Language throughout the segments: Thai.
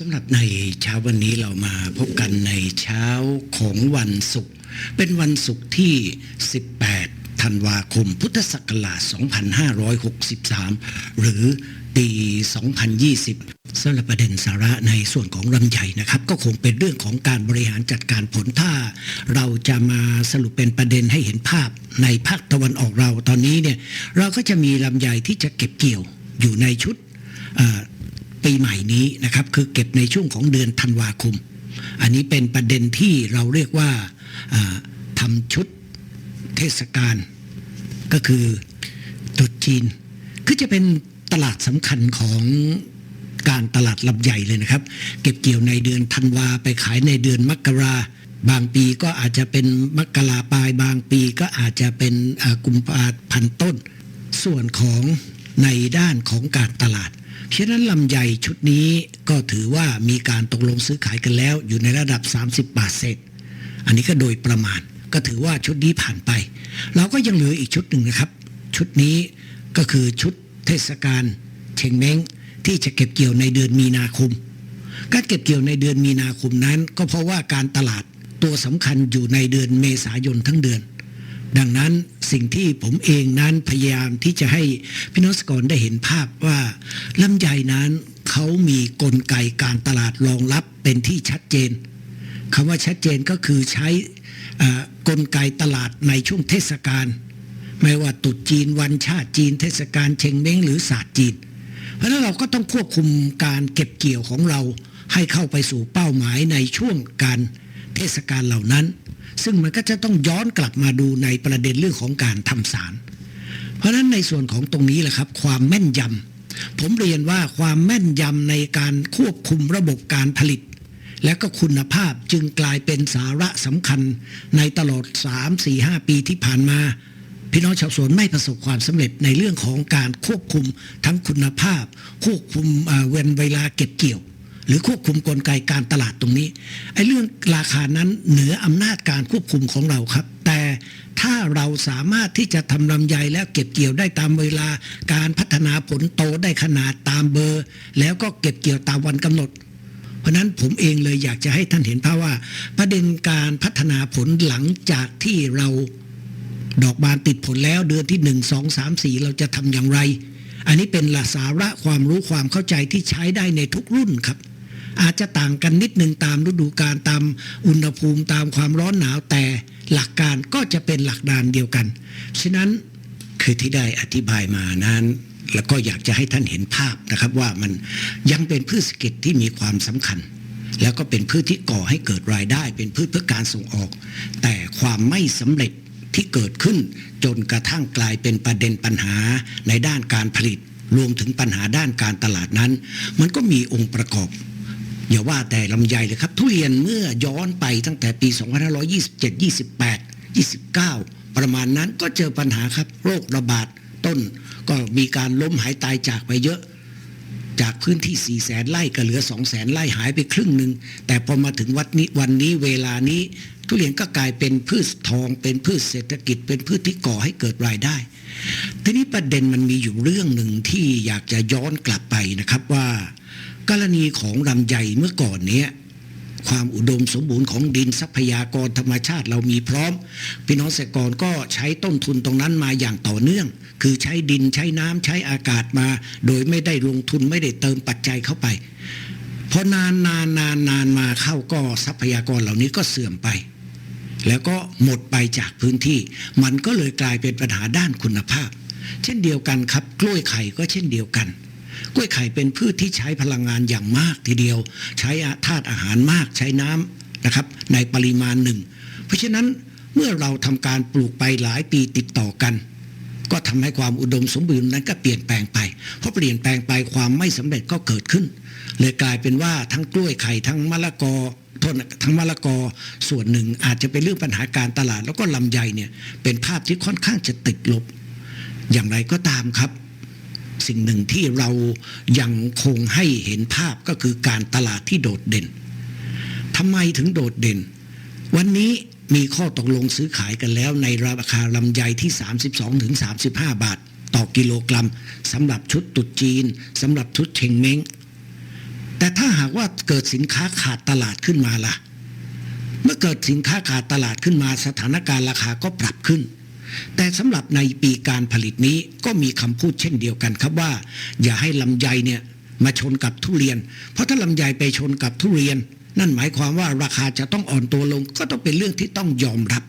สำหรับในเช้าวันนี้เรามาพบกันในเช้าของวันศุกร์เป็นวันศุกร์ที่ 18 ธันวาคม พุทธศักราช 2563 หรือปี 2020สำหรับประเด็นสาระในส่วนของลำไยนะครับ ก็คงเป็นเรื่องของการบริหารจัดการผลถ้า เราจะมาสรุปเป็นประเด็นให้เห็นภาพในภาคตะวันออกเราตอนนี้เนี่ยเราก็จะมีลำไยที่จะเก็บเกี่ยวอยู่ในชุดอ่อ ปีใหม่นี้นะครับ คือเก็บในช่วงของเดือนธันวาคม อันนี้เป็นประเด็นที่เราเรียกว่าทำชุดเทศกาลก็คือตรุษจีน คือจะเป็นตลาดสำคัญของการตลาดลำใหญ่เลยนะครับ เก็บเกี่ยวในเดือนธันวาไปขายในเดือนมกราบางปีก็อาจจะเป็นมกราปลายบางปีก็อาจจะเป็นกุมภาพันธ์ต้น ส่วนของในด้านของการตลาด ฉะนั้นลำไยชุดนี้ก็ถือว่ามีการตกลงซื้อขายกันแล้ว อยู่ในระดับ 30 บาทเศษ อันนี้ก็โดยประมาณ ก็ถือว่าชุดนี้ผ่านไป เราก็ยังเหลืออีกชุดหนึ่งนะครับ ชุดนี้ก็คือชุดเทศกาลเชงเม้งที่จะเก็บเกี่ยวในเดือนมีนาคม การเก็บเกี่ยวในเดือนมีนาคมนั้น ก็เพราะว่าการตลาดตัวสำคัญอยู่ในเดือนเมษายนทั้งเดือน ดังนั้นสิ่งที่ผมเองนั้นพยายามที่จะให้พี่น้องสกรได้เห็นภาพว่าลำไยนั้นเขามีกลไกการตลาดรองรับเป็นที่ชัดเจนคำว่าชัดเจนก็คือใช้กลไกตลาดในช่วงเทศกาลไม่ว่าตรุษจีนวันชาติจีน เทศกาลเชงเม้งหรือศาสตร์จีน เพราะนั้นเราก็ต้องควบคุมการเก็บเกี่ยวของเราให้เข้าไปสู่เป้าหมายในช่วงการเทศกาลเหล่านั้น ซึ่งมันก็จะต้องย้อนกลับมาดูในประเด็นเรื่องของการทำสาร เพราะฉะนั้นในส่วนของตรงนี้แหละครับ ความแม่นยำผมเรียนว่าความแม่นยำในการควบคุมระบบการผลิต และก็คุณภาพจึงกลายเป็นสาระสำคัญในตลอด 3 4 5 ปีที่ผ่านมาพี่น้องชาวสวนไม่ประสบความสำเร็จในเรื่องของการควบคุมทั้งคุณภาพ ควบคุมเอ่อเวนเวลาเก็บเกี่ยว หรือควบคุมกลไกการตลาดตรงนี้ไอ้เรื่องราคานั้นเหนืออำนาจการควบคุมของเราครับ แต่ถ้าเราสามารถที่จะทำลำไยแล้วเก็บเกี่ยวได้ตามเวลา การพัฒนาผลโตได้ขนาดตามเบอร์ แล้วก็เก็บเกี่ยวตามวันกำหนดเพราะนั้นผมเองเลยอยากจะให้ท่านเห็นภาพว่า ประเด็นการพัฒนาผลหลังจากที่เราดอกบานติดผลแล้วเดือนที่หนึ่งสองสามสี่เราจะทำอย่างไร อันนี้เป็นหลักสาระความรู้ความเข้าใจที่ใช้ได้ในทุกรุ่นครับ อาจจะต่างกันนิดหนึ่งตามฤดูกาลตามอุณหภูมิตามความร้อนหนาวแต่หลักการก็จะเป็นหลักดานเดียวกัน ฉะนั้นคือที่ได้อธิบายมานั้น แล้วก็อยากจะให้ท่านเห็นภาพนะครับว่ามันยังเป็นพืชเศรษฐกิจที่มีความสำคัญ แล้วก็เป็นพืชที่ก่อให้เกิดรายได้ เป็นพืชเพื่อการส่งออก แต่ความไม่สำเร็จที่เกิดขึ้นจนกระทั่งกลายเป็นประเด็นปัญหาในด้านการผลิต รวมถึงปัญหาด้านการตลาดนั้น มันก็มีองค์ประกอบ อย่าว่าแต่ลำไยเลยครับ ทุเรียนเมื่อย้อนไปตั้งแต่ปี 2527 28 29 ประมาณนั้นก็เจอปัญหาครับ โรคระบาดต้น ก็มีการล้มหายตายจากไปเยอะ จากพื้นที่ 4 แสนไร่ก็เหลือ 2 แสนไร่หายไปครึ่งหนึ่ง แต่พอมาถึงวัดนี้วันนี้เวลานี้ ทุเรียนก็กลายเป็นพืชทอง เป็นพืชเศรษฐกิจ เป็นพืชที่ก่อให้เกิดรายได้ ทีนี้ประเด็นมันมีอยู่เรื่องหนึ่งที่อยากจะย้อนกลับไปนะครับว่า กรณีของลำไยเมื่อก่อนเนี้ยความอุดมสมบูรณ์ของดินทรัพยากรธรรมชาติเรามีพร้อม พี่น้องเกษตรกรก็ใช้ต้นทุนตรงนั้นมาอย่างต่อเนื่อง คือใช้ดินใช้น้ำใช้อากาศมา โดยไม่ได้ลงทุนไม่ได้เติมปัจจัยเข้าไปพอนานนานนานนานมาเข้าก็ทรัพยากรเหล่านี้ก็เสื่อมไป แล้วก็หมดไปจากพื้นที่ มันก็เลยกลายเป็นปัญหาด้านคุณภาพ เช่นเดียวกันครับ กล้วยไข่ก็เช่นเดียวกัน กล้วยไข่เป็นพืชที่ใช้พลังงานอย่างมากทีเดียว ใช้ธาตุอาหารมากใช้น้ำนะครับ ในปริมาณหนึ่ง เพราะฉะนั้นเมื่อเราทำการปลูกไปหลายปีติดต่อกัน ก็ทำให้ความอุดมสมบูรณ์นั้นก็เปลี่ยนแปลงไปเพราะเปลี่ยนแปลงไปความไม่สำเร็จก็เกิดขึ้นเลยกลายเป็นว่าทั้งกล้วยไข่ทั้งมะละกอโทษทั้งมะละกอส่วนหนึ่งอาจจะเป็นเรื่องปัญหาการตลาด แล้วก็ลำไยเนี่ยเป็นภาพที่ค่อนข้างจะติดลบ อย่างไรก็ตามครับ สิ่งหนึ่งที่เรายังคงให้เห็นภาพก็คือการตลาดที่โดดเด่นทำไมถึงโดดเด่น วันนี้มีข้อตกลงซื้อขายกันแล้วในราคาลำไยที่ 32ถึง35บาท ต่อกิโลกรัมสำหรับชุดตุดจีนสำหรับชุดเชงเม้งแต่ถ้าหากว่าเกิดสินค้าขาดตลาดขึ้นมาล่ะ เมื่อเกิดสินค้าขาดตลาดขึ้นมาสถานการณ์ราคาก็ปรับขึ้น แต่สำหรับในปีการผลิตนี้ก็มีคำพูดเช่นเดียวกันครับว่า อย่าให้ลำไยเนี่ยมาชนกับทุเรียน เพราะถ้าลำไยไปชนกับทุเรียน นั่นหมายความว่าราคาจะต้องอ่อนตัวลง ก็ต้องเป็นเรื่องที่ต้องยอมรับ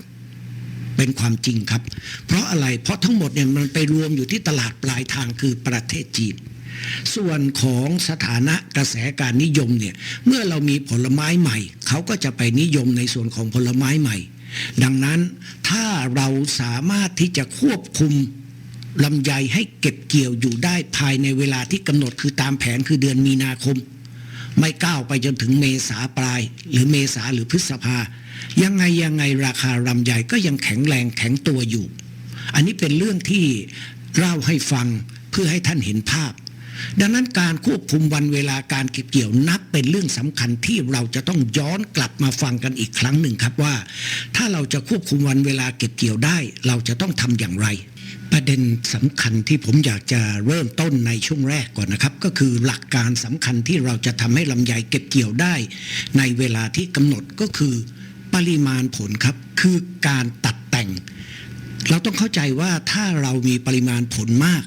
เป็นความจริงครับ เพราะอะไรเพราะทั้งหมดเนี่ยมันไปรวมอยู่ที่ตลาดปลายทางคือประเทศจีนส่วนของสถานะกระแสการนิยมเนี่ยเมื่อเรามีผลไม้ใหม่ เขาก็จะไปนิยมในส่วนของผลไม้ใหม่ ดังนั้นถ้าเราสามารถที่จะควบคุมลำไยให้เก็บเกี่ยวอยู่ได้ภายในเวลาที่กำหนดคือตามแผนคือเดือนมีนาคม ไม่ก้าวไปจนถึงเมษาปลาย หรือเมษาหรือพฤษภา ยังไงยังไงราคาลำไยก็ยังแข็งแรงแข็งตัวอยู่ อันนี้เป็นเรื่องที่เล่าให้ฟังเพื่อให้ท่านเห็นภาพ ดังนั้นการควบคุมวันเวลาการเก็บเกี่ยวนับเป็นเรื่องสำคัญที่เราจะต้องย้อนกลับมาฟังกันอีกครั้งหนึ่งครับว่า ถ้าเราจะควบคุมวันเวลาเก็บเกี่ยวได้ เราจะต้องทำอย่างไร ประเด็นสำคัญที่ผมอยากจะเริ่มต้นในช่วงแรกก่อนนะครับ ก็คือหลักการสำคัญที่เราจะทำให้ลำไยเก็บเกี่ยวได้ ในเวลาที่กำหนดก็คือ ปริมาณผลครับคือการตัดแต่ง เราต้องเข้าใจว่าถ้าเรามีปริมาณผลมาก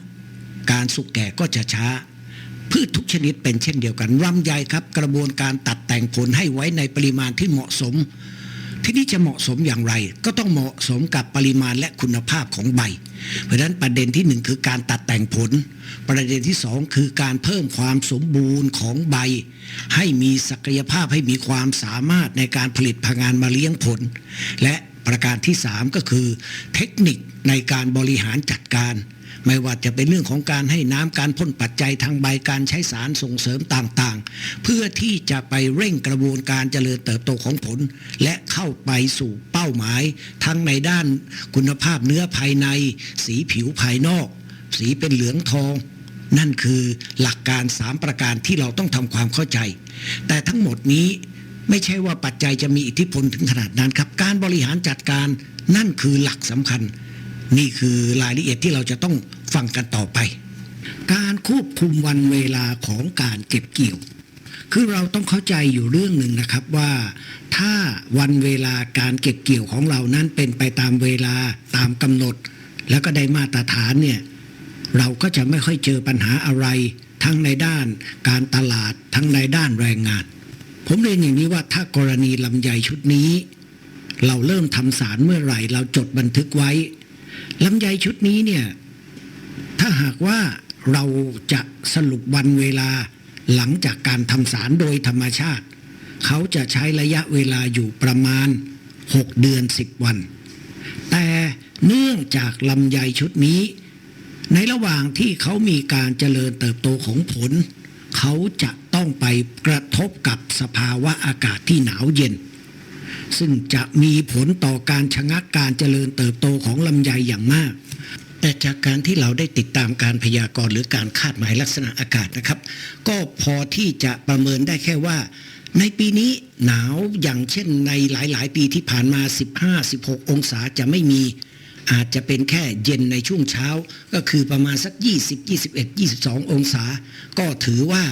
การสุกแก่ก็จะช้า พืชทุกชนิดเป็นเช่นเดียวกันลำไยครับ กระบวนการตัดแต่งผลให้ไว้ในปริมาณที่เหมาะสม ที่นี่จะเหมาะสมอย่างไร ก็ต้องเหมาะสมกับปริมาณและคุณภาพของใบ เพราะฉะนั้นประเด็นที่หนึ่งคือการตัดแต่งผล ประเด็นที่สองคือการเพิ่มความสมบูรณ์ของใบ ให้มีศักยภาพให้มีความสามารถในการผลิตพลังงานมาเลี้ยงผล และประการที่สามก็คือ เทคนิคในการบริหารจัดการ ไม่ว่าจะเป็นเรื่องของการให้น้ำการพ่นปัจจัยทางใบการใช้สารส่งเสริมต่างๆ เพื่อที่จะไปเร่งกระบวนการเจริญเติบโตของผล และเข้าไปสู่เป้าหมาย ทั้งในด้านคุณภาพเนื้อภายใน สีผิวภายนอก สีเป็นเหลืองทอง นั่นคือหลักการ 3 ประการที่เราต้องทำความเข้าใจ แต่ทั้งหมดนี้ไม่ใช่ว่าปัจจัยจะมีอิทธิพลถึงขนาดนั้นครับ การบริหารจัดการนั่นคือหลักสำคัญ นี่คือรายละเอียดที่เราจะต้องฟังกันต่อไป การควบคุมวันเวลาของการเก็บเกี่ยว คือเราต้องเข้าใจอยู่เรื่องหนึ่งนะครับว่า ถ้าวันเวลาการเก็บเกี่ยวของเรานั้นเป็นไปตามเวลาตามกำหนด แล้วก็ได้มาตรฐานเนี่ยเราก็จะไม่ค่อยเจอปัญหาอะไร ทั้งในด้านการตลาดทั้งในด้านแรงงาน ผมเรียนอย่างนี้ว่าถ้ากรณีลำไยชุดนี้ เราเริ่มทำสารเมื่อไหร่ เราจดบันทึกไว้ ลำไยชุดนี้เนี่ย ถ้าหากว่าเราจะสรุปวันเวลาหลังจากการทำสารโดยธรรมชาติ เขาจะใช้ระยะเวลาอยู่ประมาณ 6 เดือน 10 วัน แต่เนื่องจากลำไยชุดนี้ ในระหว่างที่เขามีการเจริญเติบโตของผล เขาจะต้องไปกระทบกับสภาวะอากาศที่หนาวเย็น ซึ่งจะมีผลต่อการชะงักการเจริญเติบโตของลำไยอย่างมาก แต่จากการที่เราได้ติดตามการพยากรณ์หรือการคาดหมายลักษณะอากาศนะครับ ก็พอที่จะประเมินได้แค่ว่า ในปีนี้หนาวอย่างเช่นในหลาย ๆ ปีที่ผ่านมา 15-16 องศาจะไม่มี อาจจะเป็นแค่เย็นในช่วงเช้า ก็คือประมาณสัก 20 21 22 องศา ก็ถือว่า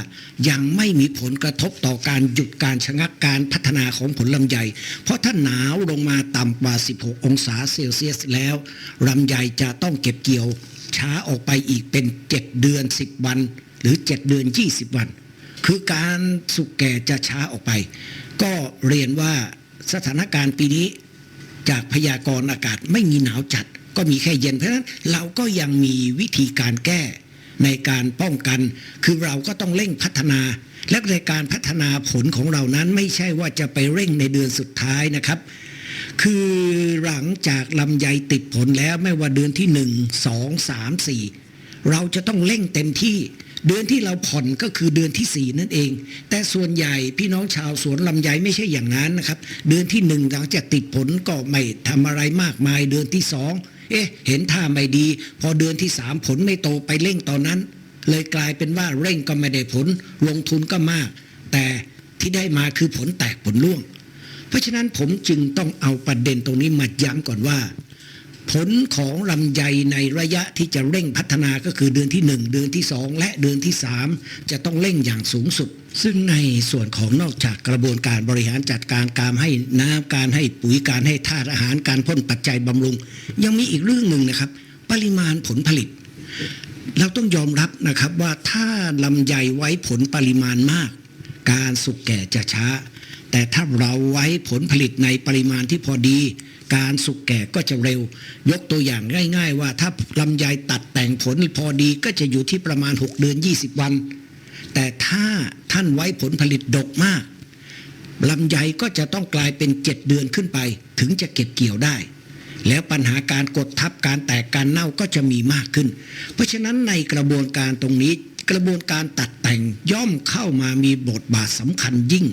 ยังไม่มีผลกระทบต่อการหยุดการชะงักการพัฒนาของผลลำไย เพราะถ้าหนาวลงมาต่ำกว่า 16 องศาเซลเซียสแล้วลำไยจะต้องเก็บเกี่ยว ช้าออกไปอีกเป็น 7 เดือน 10 วัน หรือ 7 เดือน 20 วัน คือการสุกแก่จะช้าออกไป ก็เรียนว่าสถานการณ์ปีนี้ จากพยากรณ์อากาศไม่มีหนาวจัด ก็มีแค่เย็นเพราะฉะนั้นเราก็ยังมีวิธีการแก้ในการป้องกัน คือเราก็ต้องเร่งพัฒนา และในการพัฒนาผลของเรานั้นไม่ใช่ว่าจะไปเร่งในเดือนสุดท้ายนะครับ คือหลังจากลำไยติดผลแล้วไม่ว่าเดือนที่หนึ่งสองสามสี่เราจะต้องเร่งเต็มที่ เดือนที่เราผ่อนก็คือเดือนที่สี่นั่นเอง แต่ส่วนใหญ่พี่น้องชาวสวนลำไยไม่ใช่อย่างนั้นนะครับ เดือนที่หนึ่งหลังจากติดผลก็ไม่ทำอะไรมากมาย เดือนที่สองเอ๊ะ เห็นท่าไม่ดี พอเดือนที่สามผลไม่โตไปเร่งตอนนั้น เลยกลายเป็นว่าเร่งก็ไม่ได้ผล ลงทุนก็มาก แต่ที่ได้มาคือผลแตกผลร่วง เพราะฉะนั้นผมจึงต้องเอาประเด็นตรงนี้มาย้ำก่อนว่า ผลของลำไยในระยะที่จะเร่งพัฒนาก็คือเดือนที่ 1 เดือนที่ 2 และเดือนที่ 3 จะต้องเร่งอย่างสูงสุด ซึ่งในส่วนของนอกจากกระบวนการบริหารจัดการการให้น้ำการให้ปุ๋ยการให้ธาตุอาหารการพ่นปัจจัยบำรุง ยังมีอีกเรื่องหนึ่งนะครับ ปริมาณผลผลิต เราต้องยอมรับนะครับว่าถ้าลำไยไว้ผลปริมาณมาก การสุกแก่จะช้า แต่ถ้าเราไว้ผลผลิตในปริมาณที่พอดี การสุกแก่ก็จะเร็ว ยกตัวอย่างง่าย ๆ ว่าถ้าลำไยตัดแต่งผลพอดีก็จะอยู่ที่ประมาณ 6 เดือน 20 วัน แต่ถ้าท่านไว้ผลผลิตดกมากลำไยก็จะต้องกลายเป็น 7 เดือนขึ้นไป ถึงจะเก็บเกี่ยวได้ แล้วปัญหาการกดทับการแตกการเน่าก็จะมีมากขึ้น เพราะฉะนั้นในกระบวนการตรงนี้ กระบวนการตัดแต่งย่อมเข้ามามีบทบาทสำคัญยิ่ง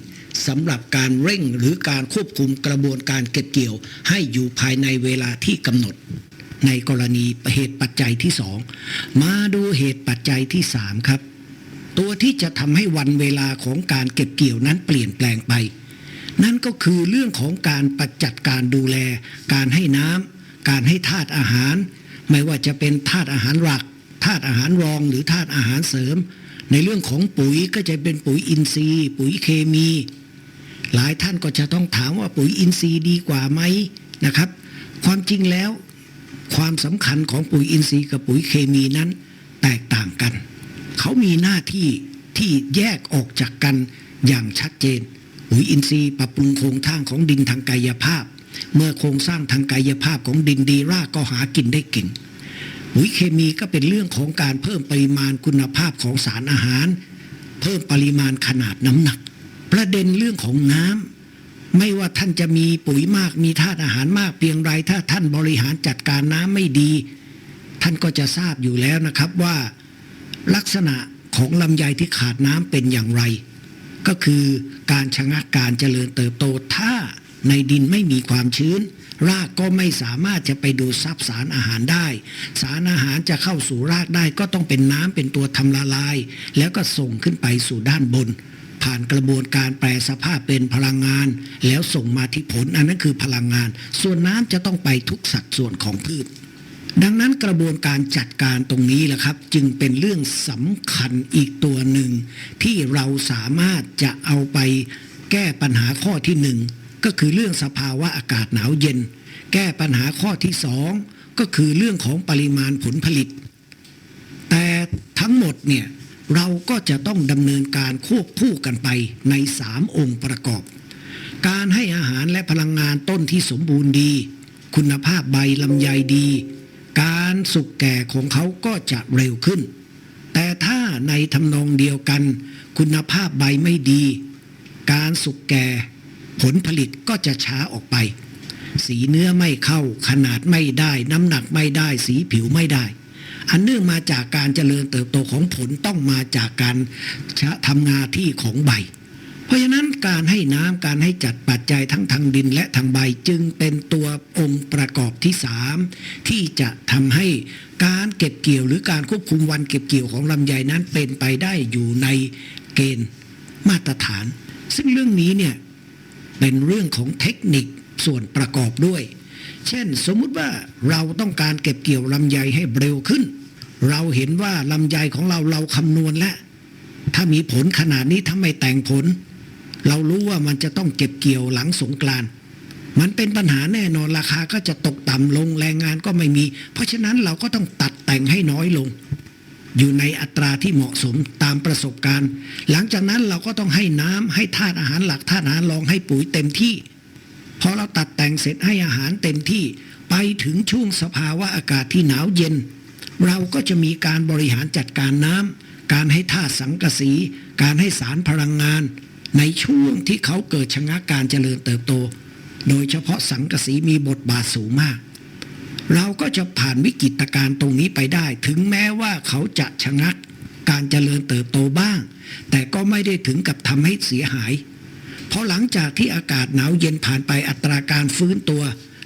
สำหรับการเร่งหรือการควบคุมกระบวนการเก็บเกี่ยว ให้อยู่ภายในเวลาที่กำหนด ในกรณีเหตุปัจจัยที่สองมาดูเหตุปัจจัยที่สามครับ ตัวที่จะทำให้วันเวลาของการเก็บเกี่ยวนั้นเปลี่ยนแปลงไป นั่นก็คือเรื่องของการประจัดการดูแล การให้น้ำการให้ธาตุอาหาร ไม่ว่าจะเป็นธาตุอาหารหลักธาตุอาหารรองหรือธาตุอาหารเสริม ในเรื่องของปุ๋ยก็จะเป็นปุ๋ยอินทรีย์ ปุ๋ยเคมี หลายท่านก็จะต้องถามว่าปุ๋ยอินทรีย์ดีกว่าไหมนะครับ ความจริงแล้วความสำคัญของปุ๋ยอินทรีย์กับปุ๋ยเคมีนั้นแตกต่างกัน เขามีหน้าที่ที่แยกออกจากกันอย่างชัดเจน ปุ๋ยอินทรีย์ปรับปรุงโครงสร้างของดินทางกายภาพ เมื่อโครงสร้างทางกายภาพของดินดีรากก็หากินได้เก่งปุ๋ยเคมีก็เป็นเรื่องของการเพิ่มปริมาณคุณภาพของสารอาหาร เพิ่มปริมาณขนาดน้ำหนัก ประเด็นเรื่องของน้ำไม่ว่าท่านจะมีปุ๋ยมาก มีธาตุอาหารมากเพียงไรถ้าท่านบริหารจัดการน้ำไม่ดี ท่านก็จะทราบอยู่แล้วนะครับว่า ลักษณะของลำไยที่ขาดน้ำเป็นอย่างไร ก็คือการชะงักการเจริญเติบโตถ้าในดินไม่มีความชื้น รากก็ไม่สามารถจะไปดูดซับสารอาหารได้ สารอาหารจะเข้าสู่รากได้ก็ต้องเป็นน้ำเป็นตัวทำละลาย แล้วก็ส่งขึ้นไปสู่ด้านบน ผ่านกระบวนการแปลสภาพเป็นพลังงาน แล้วส่งมาที่ผล อันนั้นคือพลังงาน ส่วนน้ำจะต้องไปทุกสัดส่วนของพืช ดังนั้นกระบวนการจัดการตรงนี้แหละครับ จึงเป็นเรื่องสำคัญอีกตัวหนึ่ง ที่เราสามารถจะเอาไปแก้ปัญหาข้อที่หนึ่งก็คือเรื่องสภาวะอากาศหนาวเย็น แก้ปัญหาข้อที่สองก็คือเรื่องของปริมาณผลผลิต แต่ทั้งหมดเนี่ย เราก็จะต้องดำเนินการควบคู่กันไปในสามองค์ประกอบ การให้อาหารและพลังงานต้นที่สมบูรณ์ดี คุณภาพใบลำไยดี การสุกแก่ของเขาก็จะเร็วขึ้น แต่ถ้าในทำนองเดียวกัน คุณภาพใบไม่ดี การสุกแก่ ผลผลิตก็จะช้าออกไป สีเนื้อไม่เข้าขนาดไม่ได้ น้ำหนักไม่ได้ สีผิวไม่ได้ อันเนื่องมาจากการเจริญเติบโตของผลต้องมาจากการทำงานที่ของใบ เพราะฉะนั้นการให้น้ำการให้จัดปัจจัยทั้งทางดินและทางใบจึงเป็นตัวองค์ประกอบที่สามที่จะทำให้การเก็บเกี่ยวหรือการควบคุมวันเก็บเกี่ยวของลำไยนั้นเป็นไปได้อยู่ในเกณฑ์มาตรฐาน ซึ่งเรื่องนี้เนี่ยเป็นเรื่องของเทคนิคส่วนประกอบด้วย เช่นสมมุติว่าเราต้องการเก็บเกี่ยวลำไยให้เร็วขึ้น เราเห็นว่าลำไยของเราเราคำนวณแล้ว ถ้ามีผลขนาดนี้ถ้าไม่แต่งผล เรารู้ว่ามันจะต้องเก็บเกี่ยวหลังสงกรานมันเป็นปัญหาแน่นอนราคาก็จะตกต่ำลงแรงงานก็ไม่มี เพราะฉะนั้นเราก็ต้องตัดแต่งให้น้อยลง อยู่ในอัตราที่เหมาะสมตามประสบการณ์ หลังจากนั้นเราก็ต้องให้น้ำให้ธาตุอาหารหลักธาตุอาหารรองให้ปุ๋ยเต็มที่ พอเราตัดแต่งเสร็จให้อาหารเต็มที่ไปถึงช่วงสภาวะอากาศที่หนาวเย็น เราก็จะมีการบริหารจัดการน้ำการให้ธาตุสังกะสี การให้สารพลังงาน ในช่วงที่เขาเกิดชะงักการเจริญเติบโต โดยเฉพาะสังกะสีมีบทบาทสูงมาก เราก็จะผ่านวิกฤตการณ์ตรงนี้ไปได้ ถึงแม้ว่าเขาจะชะงักการเจริญเติบโตบ้าง แต่ก็ไม่ได้ถึงกับทำให้เสียหาย พราะหลังจากที่อากาศหนาวเย็นผ่านไปอัตราการฟื้นตัว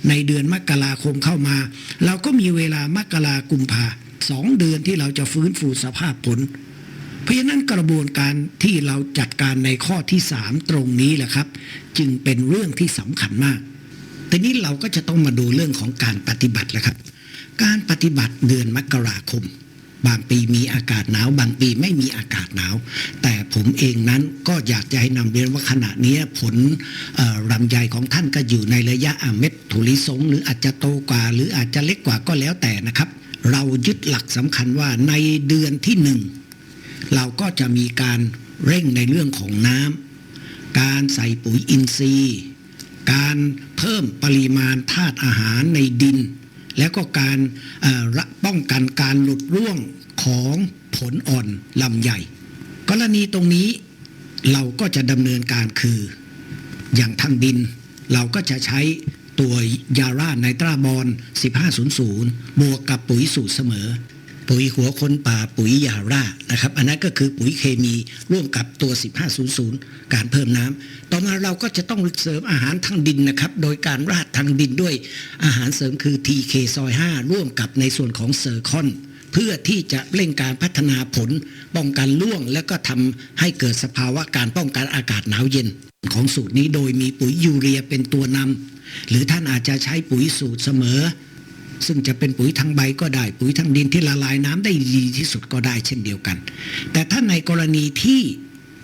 ในเดือนมกราคมเข้ามา เราก็มีเวลามกรากุมภาสองเดือนที่เราจะฟื้นฟูสภาพผล เพราะฉะนั้นกระบวนการที่เราจัดการในข้อที่สามตรงนี้แหละครับ จึงเป็นเรื่องที่สำคัญมากทีนี้เราก็จะต้องมาดูเรื่องของการปฏิบัติแล้วครับ การปฏิบัติเดือนมกราคม บางปีมีอากาศหนาว บางปีไม่มีอากาศหนาว แต่ผมเองนั้นก็อยากจะให้นำเรียนว่าขณะนี้ผลลำไยของท่านก็อยู่ในระยะอเม็ดถั่วลิสง หรืออาจจะโตกว่า หรืออาจจะเล็กกว่าก็แล้วแต่นะครับ เรายึดหลักสำคัญว่าในเดือนที่หนึ่งเราก็จะมีการเร่งในเรื่องของน้ำการใส่ปุ๋ยอินทรีย์ การเพิ่มปริมาณธาตุอาหารในดิน แล้วก็การป้องกันการหลุดร่วงของผลอ่อนลำใหญ่ กรณีตรงนี้เราก็จะดำเนินการคือ อย่างทางดิน เราก็จะใช้ตัวยาร่าไนตราบอล 1500 บวกกับปุ๋ยสูตรเสมอ ปุ๋ยหัวคนป่าปุ๋ยยาร่านะครับ อันนั้นก็คือปุ๋ยเคมีร่วมกับตัว 1500 การเพิ่มน้ำต่อมาเราก็จะต้องเสริมอาหารทางดินนะครับ โดยการราดทางดินด้วยอาหารเสริมคือ TK ซอย5ร่วมกับในส่วนของเซอร์คอนเพื่อที่จะเร่งการพัฒนาผล ป้องกันร่วง และก็ทำให้เกิดสภาวะการป้องกันอากาศหนาวเย็น ของสูตรนี้โดยมีปุ๋ยยูเรียเป็นตัวนำหรือท่านอาจจะใช้ปุ๋ยสูตรเสมอ ซึ่งจะเป็นปุ๋ยทางใบก็ได้ ปุ๋ยทางดินที่ละลายน้ำได้ดีที่สุดก็ได้เช่นเดียวกัน แต่ถ้าในกรณีที่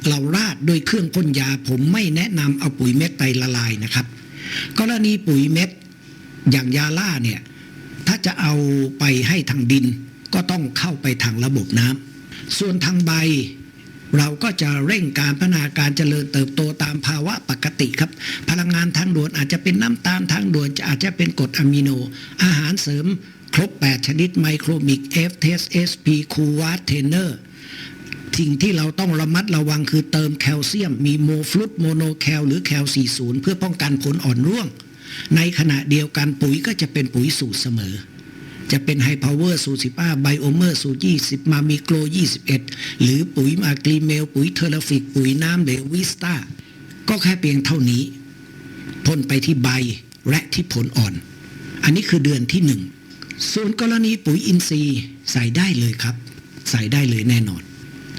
เราราดโดยเครื่องพ่นยา ผมไม่แนะนำเอาปุ๋ยเม็ดไปละลายนะครับ กรณีปุ๋ยเม็ดอย่างยาล่าเนี่ยถ้าจะเอาไปให้ทางดินก็ต้องเข้าไปทางระบบน้ำส่วนทางใบ เราก็จะเร่งการพัฒนาการเจริญเติบโตตามภาวะปกติครับ พลังงานทางด่วนอาจจะเป็นน้ำตาลทางด่วนอาจจะเป็นกรดอะมิโน อาหารเสริมครบ 8 ชนิดไมโครมิก F T S S P คูวาเทเนอร์สิ่งที่เราต้องระมัดระวังคือเติมแคลเซียม มีโมฟลุตโมโนแคลหรือแคล 40 เพื่อป้องกันผลอ่อนร่วง ในขณะเดียวกันปุ๋ยก็จะเป็นปุ๋ยสูตรเสมอ จะเป็นไฮพาวเวอร์สูตร15ไบโอเมอร์สูตร20มามิโกร21หรือปุ๋ยมากรีเมล ปุ๋ยเทอร์ฟิก ปุ๋ยน้ำเหลววิสตาก็แค่เพียงเท่านี้พ่นไปที่ใบและที่ผลอ่อน อันนี้คือเดือนที่หนึ่งส่วนกรณีปุ๋ยอินทรีย์ใส่ได้เลยครับ ใส่ได้เลยแน่นอน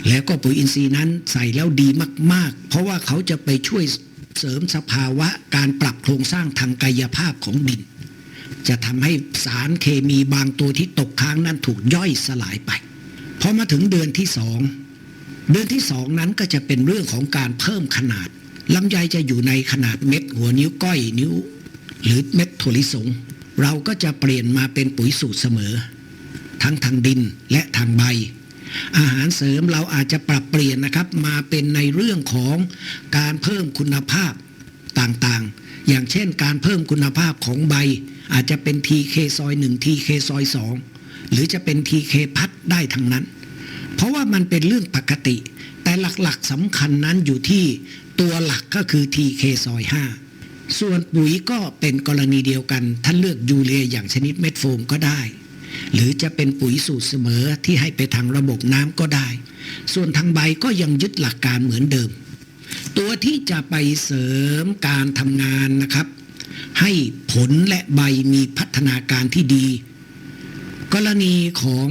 แล้วก็ปุ๋ยอินทรีย์นั้นใส่แล้วดีมาก ๆ เพราะว่าเขาจะไปช่วยเสริมสภาวะการปรับโครงสร้างทางกายภาพของดิน จะทำให้สารเคมีบางตัวที่ตกค้างนั้นถูกย่อยสลายไปพอมาถึงเดือนที่สองเดือนที่สองนั้นก็จะเป็นเรื่องของการเพิ่มขนาดลำไยจะอยู่ในขนาดเม็ดหัวนิ้วก้อยนิ้ว หรือเม็ดถั่วลิสง เราก็จะเปลี่ยนมาเป็นปุ๋ยสูตรเสมอ ทั้งทางดินและทางใบ อาหารเสริมเราอาจจะปรับเปลี่ยนนะครับ มาเป็นในเรื่องของการเพิ่มคุณภาพต่างๆ อย่างเช่นการเพิ่มคุณภาพของใบ อาจจะเป็น TK ซอย1 TK ซอย2หรือจะเป็น TK พัดได้ทั้งนั้น เพราะว่ามันเป็นเรื่องปกติ แต่หลักๆสำคัญนั้นอยู่ที่ตัวหลักก็คือ TK ซอย5ส่วนปุ๋ยก็เป็นกรณีเดียวกัน ท่านเลือกยูเรียอย่างชนิดเม็ดโฟมก็ได้ หรือจะเป็นปุ๋ยสูตรเสมอที่ให้ไปทางระบบน้ำก็ได้ ส่วนทางใบก็ยังยึดหลักการเหมือนเดิม ตัวที่จะไปเสริมการทำงานนะครับ ให้ผลและใบมีพัฒนาการที่ดี กรณีของ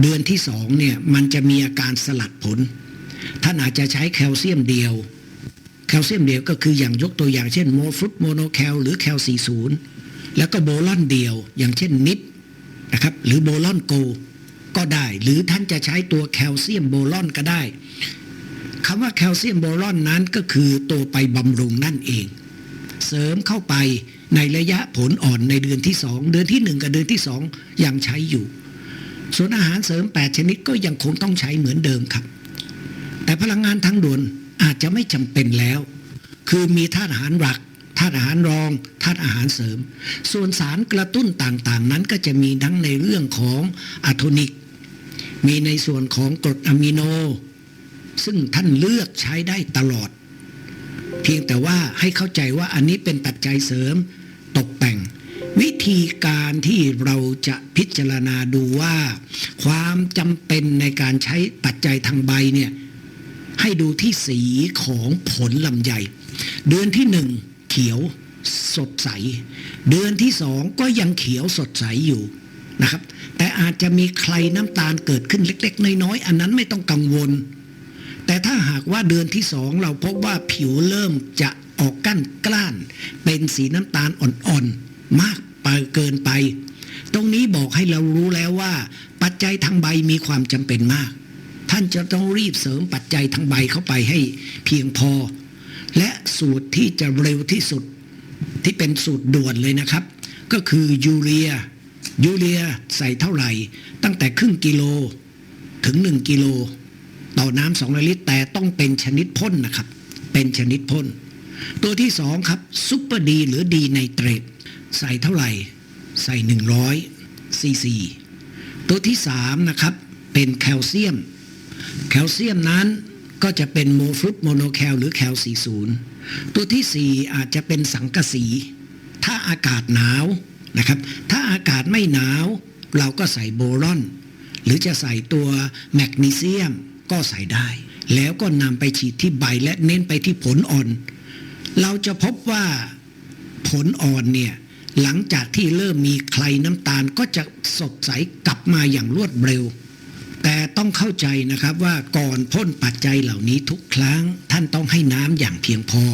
เดือนที่สองเนี่ยมันจะมีอาการสลัดผล ท่านอาจจะใช้แคลเซียมเดียว แคลเซียมเดียวก็คืออย่างยกตัวอย่างเช่นโมฟรุตโมโนแคลหรือแคล40 แล้วก็โบลอนเดียว อย่างเช่นนิปนะครับหรือโบลอนโก ก็ได้ หรือท่านจะใช้ตัวแคลเซียมโบลอนก็ได้คำว่าแคลเซียมโบลอนนั้นก็คือตัวไปบำรุงนั่นเอง เสริมเข้าไปในระยะผลอ่อนในเดือนที่สองเดือนที่หนึ่งกับเดือนที่สองยังใช้อยู่ ส่วนอาหารเสริม 8 ชนิดก็ยังคงต้องใช้เหมือนเดิมครับ แต่พลังงานทางด่วนอาจจะไม่จำเป็นแล้ว คือมีธาตุอาหารหลักธาตุอาหารรองธาตุอาหารเสริม ส่วนสารกระตุ้นต่างๆ นั้นก็จะมีทั้งในเรื่องของอะโทนิก มีในส่วนของกรดอะมิโน ซึ่งท่านเลือกใช้ได้ตลอด เพียงแต่ว่าให้เข้าใจว่าอันนี้เป็นปัจจัยเสริมตกแต่ง วิธีการที่เราจะพิจารณาดูว่า ความจำเป็นในการใช้ปัจจัยทางใบเนี่ยให้ดูที่สีของผลลำไย เดือนที่หนึ่งเขียวสดใส เดือนที่สองก็ยังเขียวสดใสอยู่นะครับ แต่อาจจะมีใครน้ำตาลเกิดขึ้นเล็ก ๆ น้อยๆ อันนั้นไม่ต้องกังวล แต่ถ้าหากว่าเดือนที่สองเราพบว่าผิวเริ่มจะออกกั้นกล้าน เป็นสีน้ำตาลอ่อนๆ มากไปเกินไป ตรงนี้บอกให้เรารู้แล้วว่า ปัจจัยทางใบมีความจำเป็นมาก ท่านจะต้องรีบเสริมปัจจัยทางใบเข้าไปให้เพียงพอ และสูตรที่จะเร็วที่สุดที่เป็นสูตรด่วนเลยนะครับ ก็คือยูเรียยูเรียใส่เท่าไหร่ ตั้งแต่ครึ่งกิโลถึง 1 กิโล ต่อน้ำสองลิตร แต่ต้องเป็นชนิดพ่นนะครับ เป็นชนิดพ่นตัวที่สองครับซุปเปอร์ดีหรือดีไนเตรตใส่เท่าไหร่ ใส่100ซีซีตัวที่สามนะครับเป็นแคลเซียม แคลเซียมนั้นก็จะเป็นโมฟรุตโมโนแคลหรือแคล40 ตัวที่ 4 อาจจะเป็นสังกะสี ถ้าอากาศหนาวนะครับ ถ้าอากาศไม่หนาว เราก็ใส่โบรอน หรือจะใส่ตัวแมกนีเซียม ก็ใส่ได้ แล้วก็นำไปฉีดที่ใบและเน้นไปที่ผลอ่อน เราจะพบว่าผลอ่อนเนี่ยหลังจากที่เริ่มมีใครน้ำตาลก็จะสดใสกลับมาอย่างรวดเร็ว แต่ต้องเข้าใจนะครับว่าก่อนพ่นปัจจัยเหล่านี้ทุกครั้ง ท่านต้องให้น้ำอย่างเพียงพอ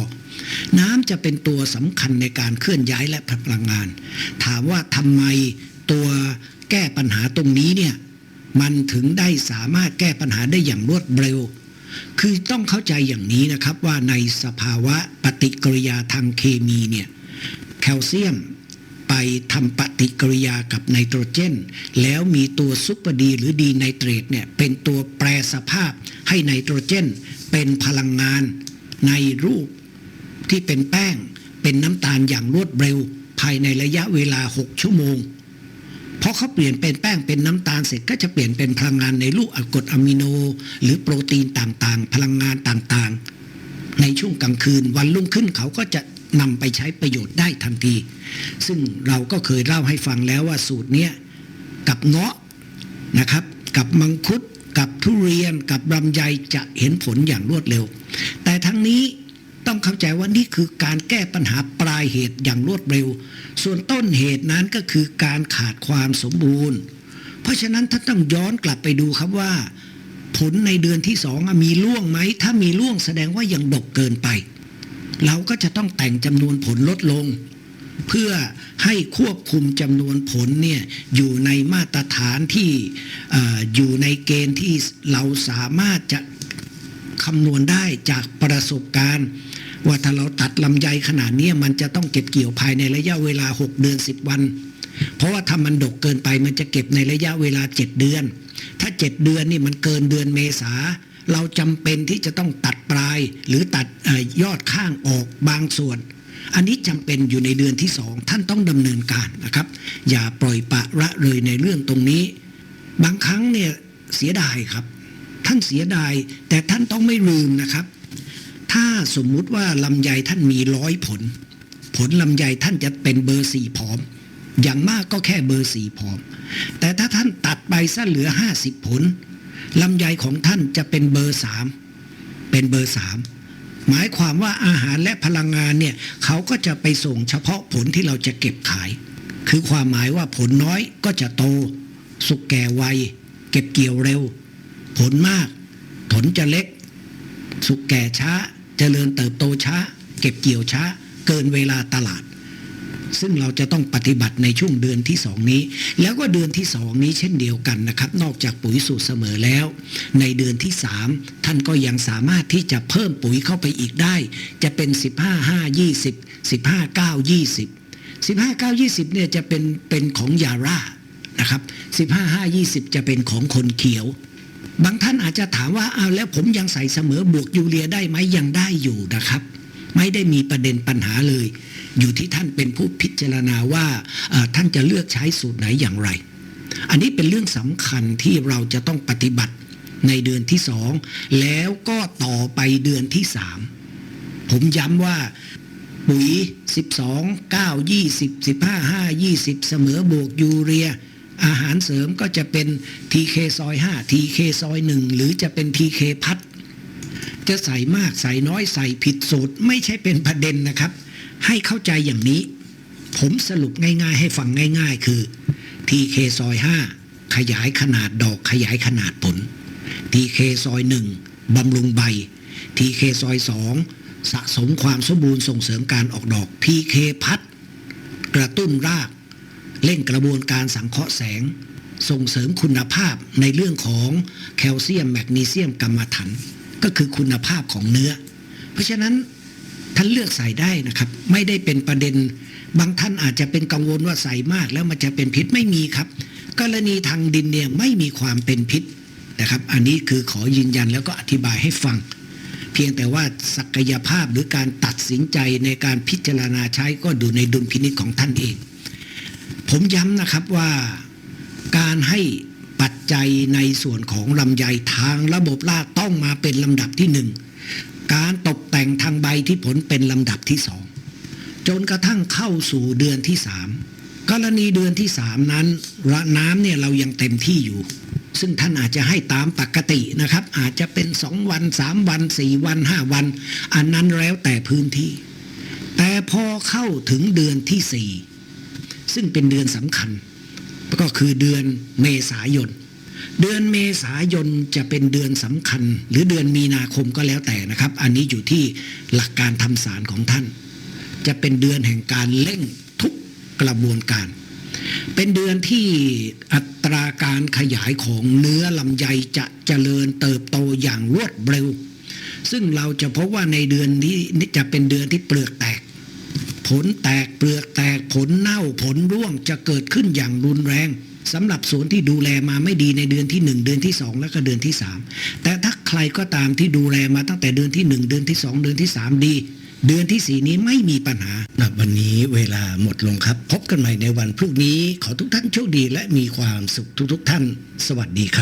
น้ำจะเป็นตัวสำคัญในการเคลื่อนย้ายและพลังงาน ถามว่าทำไมตัวแก้ปัญหาตรงนี้เนี่ย มันถึงได้สามารถแก้ปัญหาได้อย่างรวดเร็ว คือต้องเข้าใจอย่างนี้นะครับว่าในสภาวะปฏิกิริยาทางเคมีเนี่ยแคลเซียมไปทำปฏิกิริยากับไนโตรเจน แล้วมีตัวซุปเปอร์ดีหรือดีไนเตรตเนี่ยเป็นตัวแปรสภาพให้ไนโตรเจน เป็นพลังงานในรูปที่เป็นแป้งเป็นน้ำตาลอย่างรวดเร็ว ภายในระยะเวลา 6 ชั่วโมง พราะเขาเปลี่ยนเป็นแป้งเป็นน้ำตาลเสร็จก็จะเปลี่ยนเป็นพลังงานในรูปกรดอะมิโน หรือโปรตีนต่างๆ พลังงานต่างๆ ในช่วงกลางคืนวันรุ่งขึ้นเขาก็จะนำไปใช้ประโยชน์ได้ทันที ซึ่งเราก็เคยเล่าให้ฟังแล้วว่าสูตรเนี้ยกับเงาะนะครับ กับมังคุดกับทุเรียนกับลำไยจะเห็นผลอย่างรวดเร็ว แต่ทั้งนี้ ต้องเข้าใจว่านี่คือการแก้ปัญหาปลายเหตุอย่างรวดเร็ว ส่วนต้นเหตุนั้นก็คือการขาดความสมบูรณ์ เพราะฉะนั้นท่านต้องย้อนกลับไปดูครับว่า ผลในเดือนที่สองมีร่วงไหม ถ้ามีร่วงแสดงว่ายังดกเกินไป เราก็จะต้องแต่งจำนวนผลลดลง เพื่อให้ควบคุมจำนวนผลเนี่ยอยู่ในมาตรฐานที่อออยู่ในเกณฑ์ที่เราสามารถจะคำนวณได้จากประสบการณ์ ว่าถ้าเราตัดลำไยขนาดนี้มันจะต้องเก็บเกี่ยวภายในระยะเวลา 6 เดือน 10 วัน เพราะว่าถ้ามันดกเกินไปมันจะเก็บในระยะเวลา 7 เดือน ถ้า 7 เดือนนี่มันเกินเดือนเมษาเราจำเป็นที่จะต้องตัดปลายหรือตัดอยอดข้างออกบางส่วน อันนี้จำเป็นอยู่ในเดือนที่สองท่านต้องดำเนินการนะครับ อย่าปล่อยปะละเลยในเรื่องตรงนี้ บางครั้งเนี่ยเสียดายครับ ท่านเสียดายแต่ท่านต้องไม่ลืมนะครับ ถ้าสมมุติว่าลำไยท่านมีร้อยผล ผลลำไยท่านจะเป็นเบอร์สี่ผอม อย่างมากก็แค่เบอร์สี่ผอม แต่ถ้าท่านตัดไปซะเหลือห้าสิบผลลำไยของท่านจะเป็นเบอร์สามเป็นเบอร์สามหมายความว่าอาหารและพลังงานเนี่ยเขาก็จะไปส่งเฉพาะผลที่เราจะเก็บขาย คือความหมายว่าผลน้อยก็จะโต สุกแก่ไวเก็บเกี่ยวเร็ว ผลมาก ผลจะเล็ก สุกแก่ช้า เจริญเติบโตช้า เก็บเกี่ยวช้า เกินเวลาตลาด ซึ่งเราจะต้องปฏิบัติในช่วงเดือนที่สองนี้ แล้วก็เดือนที่สองนี้เช่นเดียวกันนะครับ นอกจากปุ๋ยสูตรเสมอแล้ว ในเดือนที่สามท่านก็ยังสามารถที่จะเพิ่มปุ๋ยเข้าไปอีกได้ จะเป็น 15 5 20 15 9 20 15 9 20เนี่ยจะเป็นเป็นของยาร่านะครับสิบห้าห้ายี่สิบจะเป็นของคนเขียว บางท่านอาจจะถามว่าเอาแล้วผมยังใส่เสมอบวกยูเรียได้ไหมยังได้อยู่นะครับ ไม่ได้มีประเด็นปัญหาเลย อยู่ที่ท่านเป็นผู้พิจารณาว่าท่านจะเลือกใช้สูตรไหนอย่างไร อันนี้เป็นเรื่องสำคัญที่เราจะต้องปฏิบัติในเดือนที่สองแล้วก็ต่อไปเดือนที่สามผมย้ำว่าปุ๋ย 12 9 20 15 5 20 เสมอบวกยูเรีย อาหารเสริมก็จะเป็น TK ซอย5 TK ซอย1หรือจะเป็น TK พัดจะใส่มากใส่น้อยใส่ผิดสูตรไม่ใช่เป็นประเด็นนะครับ ให้เข้าใจอย่างนี้ ผมสรุปง่ายๆ ให้ฟังง่าย ๆ คือ TK ซอย5ขยายขนาดดอกขยายขนาดผล TK ซอย1บำรุงใบ TK ซอย2สะสมความสมบูรณ์ส่งเสริมการออกดอก TK พัดกระตุ้นราก เร่งกระบวนการสังเคราะห์แสง ส่งเสริมคุณภาพในเรื่องของแคลเซียมแมกนีเซียมกรรมะถันก็คือคุณภาพของเนื้อ เพราะฉะนั้นท่านเลือกใส่ได้นะครับ ไม่ได้เป็นประเด็น บางท่านอาจจะเป็นกังวลว่าใส่มากแล้วมันจะเป็นพิษไม่มีครับ กรณีทางดินเนี่ยไม่มีความเป็นพิษนะครับ อันนี้คือขอยืนยันแล้วก็อธิบายให้ฟัง เพียงแต่ว่าศักยภาพหรือการตัดสินใจในการพิจารณาใช้ก็ดูในดุลพินิจของท่านเอง ผมย้ำนะครับว่าการให้ปัจจัยในส่วนของลำไยทางระบบราต้องมาเป็นลำดับที่หนึ่งการตกแต่งทางใบที่ผลเป็นลำดับที่สองจนกระทั่งเข้าสู่เดือนที่สามกรณีเดือนที่สามนั้นระน้ำเนี่ยเรายังเต็มที่อยู่ ซึ่งท่านอาจจะให้ตามปกตินะครับ อาจจะเป็นสองวันสามวันสี่วันห้าวัน อันนั้นแล้วแต่พื้นที่ แต่พอเข้าถึงเดือนที่สี่ ซึ่งเป็นเดือนสำคัญ ก็คือเดือนเมษายน เดือนเมษายนจะเป็นเดือนสำคัญ หรือเดือนมีนาคมก็แล้วแต่นะครับ อันนี้อยู่ที่หลักการทำสารของท่าน จะเป็นเดือนแห่งการเร่งทุกกระบวนการ เป็นเดือนที่อัตราการขยายของเนื้อลำไยจะเจริญเติบโตอย่างรวดเร็ว ซึ่งเราจะพบว่าในเดือนนี้จะเป็นเดือนที่เปลือกแตก ผลแตกเปลือกแตกผลเน่าผลร่วงจะเกิดขึ้นอย่างรุนแรงสำหรับสวนที่ดูแลมาไม่ดีในเดือนที่ 1 เดือนที่ 2 แล้วก็เดือนที่ 3 แต่ถ้าใครก็ตามที่ดูแลมาตั้งแต่เดือนที่ 1 เดือนที่ 2 เดือนที่ 3 ดี เดือนที่ 4 นี้ไม่มีปัญหาวันนี้เวลาหมดลงครับ พบกันใหม่ในวันพรุ่งนี้ขอทุกท่านโชคดีและมีความสุขทุกๆท่าน สวัสดีครับ